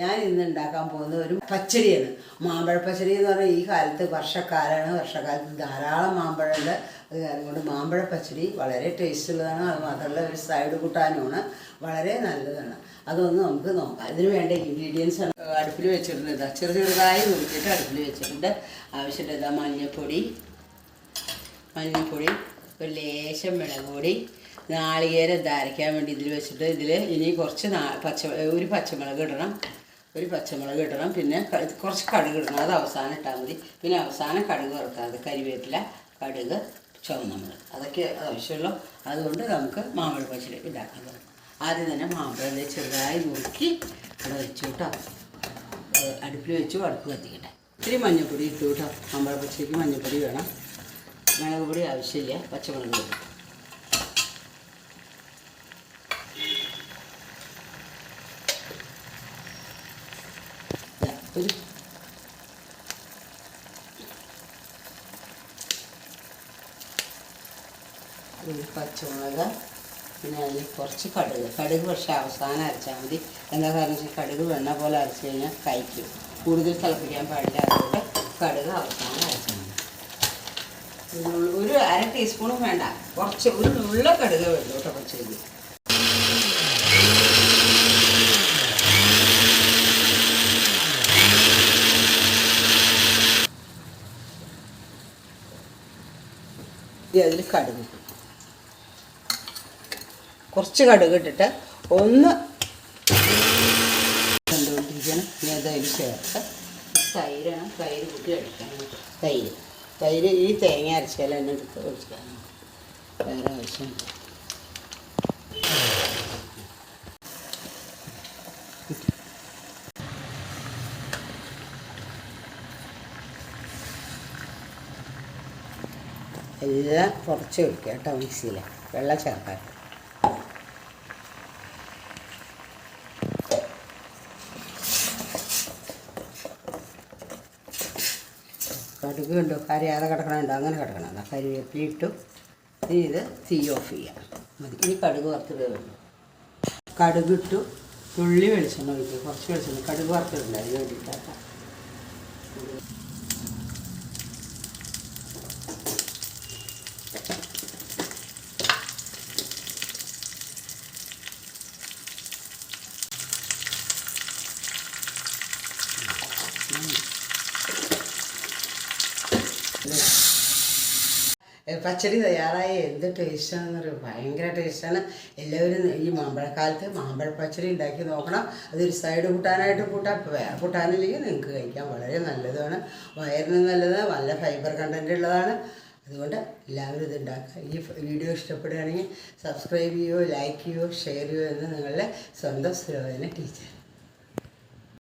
ഞാൻ ഇന്ന് ഉണ്ടാക്കാൻ പോകുന്ന ഒരു പച്ചടിയാണ്. മാമ്പഴ പച്ചടി എന്ന് പറഞ്ഞാൽ ഈ കാലത്ത് വർഷക്കാലമാണ്. വർഷക്കാലത്ത് ധാരാളം മാമ്പഴമുണ്ട്. അത് അതുകൊണ്ട് മാമ്പഴ പച്ചടി വളരെ ടേസ്റ്റ് ഉള്ളതാണ്. അത് മാത്രമല്ല ഒരു സൈഡ് കൂട്ടാനുമാണ്. വളരെ നല്ലതാണ്. അതൊന്ന് നമുക്ക് നോക്കാം. ഇതിന് വേണ്ട ഇൻഗ്രീഡിയൻസ് അടുപ്പിൽ വെച്ചിട്ടുണ്ട് ഇതാ. ചെറു ചെറുതായി നുറുക്കിയിട്ട് അടുപ്പിൽ വെച്ചിട്ടുണ്ട്. ആവശ്യമുണ്ട് ഇതാ മഞ്ഞൾപ്പൊടി മഞ്ഞൾപ്പൊടി ഒരു ലേശം മുളക് പൊടി നാളികേരം ധാരിക്കാൻ വേണ്ടി ഇതിൽ വെച്ചിട്ട് ഇതിൽ ഇനി കുറച്ച് പച്ച ഒരു പച്ചമുളക് ഇടണം. ഒരു പച്ചമുളക് ഇടണം. പിന്നെ കുറച്ച് കടുക് ഇടണം. അത് അവസാനം ഇട്ടാൽ മതി. പിന്നെ അവസാനം കടുക് വറുക്കാതെ കരിവേപ്പില കടുക് ചുവന്നമുളക്. അതൊക്കെ ആവശ്യമുള്ളൂ. അതുകൊണ്ട് നമുക്ക് മാമ്പഴ പച്ചടി ഇതാക്കാൻ തുടങ്ങാം ആദ്യം തന്നെ മാമ്പഴം ചെറുതായി നുറുക്കി അവിടെ വെച്ചു കേട്ടോ. അടുപ്പിൽ വെച്ചു അടുപ്പ് കത്തിക്കട്ടെ. ഇത്തിരി മഞ്ഞൾപ്പൊടി ഇട്ടു കേട്ടോ. മാമ്പഴ പച്ചടിക്ക് മഞ്ഞൾപ്പൊടി വേണം. മുളക് പൊടി ആവശ്യമില്ല. പച്ചമുളക് പൊടി. ഒരു ഒരു പച്ചമുളക് പിന്നെ അതിൽ കുറച്ച് കടുക്. കടുക് പക്ഷേ അവസാനം അരച്ചാൽ മതി. എന്താ കാരണം വെച്ചാൽ കടുക് വെണ്ണ പോലെ അരച്ച് കഴിഞ്ഞാൽ കഴിക്കും. കൂടുതൽ തിളപ്പിക്കാൻ പാടില്ല. അതുകൊണ്ട് കടുക് അവസാനം അരച്ചാൽ മതി. ഒരു- അര ടീസ്പൂണും വേണ്ട. കുറച്ച് ഒരു നുള്ള കടുക് വേണ്ടു കേട്ടോ പച്ചരി അതിൽ കടുക് കുറച്ച് കടുക് ഇട്ടിട്ട് ഒന്ന് കണ്ടുകൊണ്ടിരിക്കണം. ഇനി അത് അതിൽ ചേർത്ത് തൈരാണ് തൈര് കൂട്ടി അടിക്കണം തൈര്. തൈര് ഈ തേങ്ങ അരച്ചാൽ തന്നെ എടുത്ത് ഒഴിക്കാൻ വേറെ ആവശ്യമില്ല. എല്ലാം കുറച്ച് ഒഴിക്കുക കേട്ടോ മിക്സിയിൽ. വെള്ളം ചേർക്കാൻ. കടുക് കണ്ടു? കരിയാതെ കിടക്കണമുണ്ടോ അങ്ങനെ കിടക്കണം. എന്നാൽ കരിവേപ്പില ഇട്ടു. ഇനി ഇത് തീ ഓഫ് ചെയ്യാം. മതി. ഇനി കടുക് വറുത്തിട്ട് വേണം കടുക് ഇട്ടു. തുള്ളി വെളിച്ചെണ്ണ ഒഴിക്കുക. കുറച്ച് വെളിച്ചെണ്ണ. കടുക് വറുത്തിട്ടുണ്ട് അതിന് വേണ്ടിയിട്ടാക്കാം പച്ചടി തയ്യാറായി എന്ത് ടേസ്റ്റാണെന്ന് പറയും ഭയങ്കര ടേസ്റ്റാണ്. എല്ലാവരും ഈ മാമ്പഴക്കാലത്ത് മാമ്പഴ പച്ചടി ഉണ്ടാക്കി നോക്കണം. അതൊരു സൈഡ് കൂട്ടാനായിട്ട് കൂട്ടാം വേറെ കൂട്ടാനില്ലെങ്കിൽ നിങ്ങൾക്ക് കഴിക്കാൻ വളരെ നല്ലതാണ്. വയറിന് നല്ലതാണ് നല്ല ഫൈബർ കണ്ടന്റ് ഉള്ളതാണ്. അതുകൊണ്ട് എല്ലാവരും ഇത് ഉണ്ടാക്കുക. ഈ വീഡിയോ ഇഷ്ടപ്പെടുകയാണെങ്കിൽ സബ്സ്ക്രൈബ് ചെയ്യുമോ ലൈക്ക് ചെയ്യുമോ ഷെയർ ചെയ്യുമോ എന്ന് നിങ്ങളുടെ സ്വന്തം സ്ലോവന ടീച്ചർ